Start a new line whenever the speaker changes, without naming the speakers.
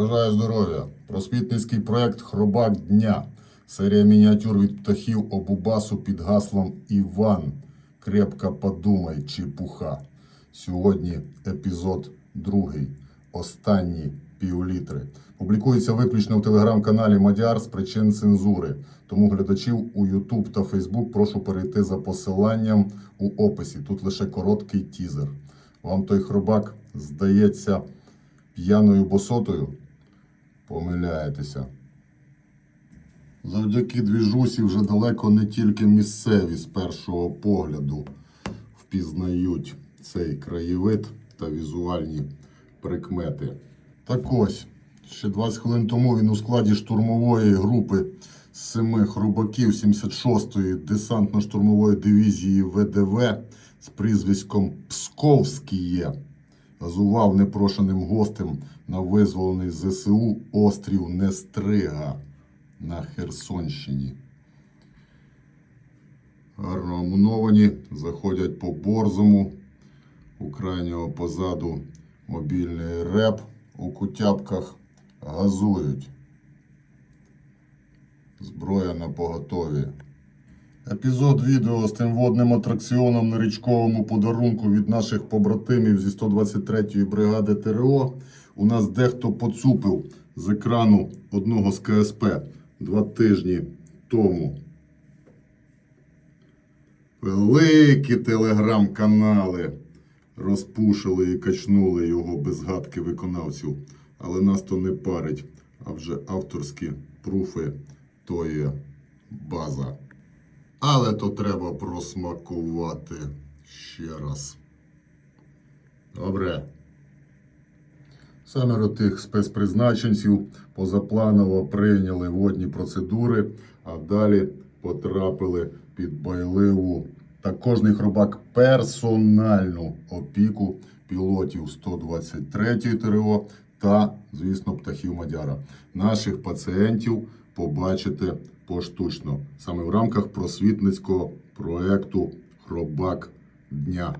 Бажаю здоров'я. Просвітницький проект Хробак дня. Серія мініатюр від птахів Обубасу під гаслом Іван. Крепко подумай, чепуха. Сьогодні епізод другий. Останні півлітри. Публікується виключно в телеграм-каналі Мадяр з причин цензури. Тому глядачів у YouTube та Facebook прошу перейти за посиланням у описі. Тут лише короткий тізер. Вам той хробак здається п'яною босотою? Помиляєтеся. Завдяки двіжусі вже далеко не тільки місцеві з першого погляду впізнають цей краєвид та візуальні прикмети. Так ось, ще 20 хвилин тому він у складі штурмової групи семи хробаків 76-ї десантно-штурмової дивізії ВДВ з прізвиськом Псковськіє газував непрошеним гостем на визволений ЗСУ острів Нестрига на Херсонщині. Гарно омуновані, заходять по борзому. У крайнього позаду мобільний реп у кутяпках газують. Зброя на поготові. Епізод відео з тим водним атракціоном на річковому подарунку від наших побратимів зі 123-ї бригади ТРО. У нас дехто поцупив з екрану одного з КСП два тижні тому. Великі телеграм-канали розпушили і качнули його без гадки виконавців. Але нас то не парить, а вже авторські пруфи то є база. Але то треба просмакувати ще раз. Добре. Семеро тих спецпризначенців позапланово прийняли водні процедури, а далі потрапили під байливу та кожний хробак персональну опіку пілотів 123-ї ТРО та, звісно, птахів Мадяра. Наших пацієнтів побачите поштучно саме в рамках просвітницького проекту Хробак дня.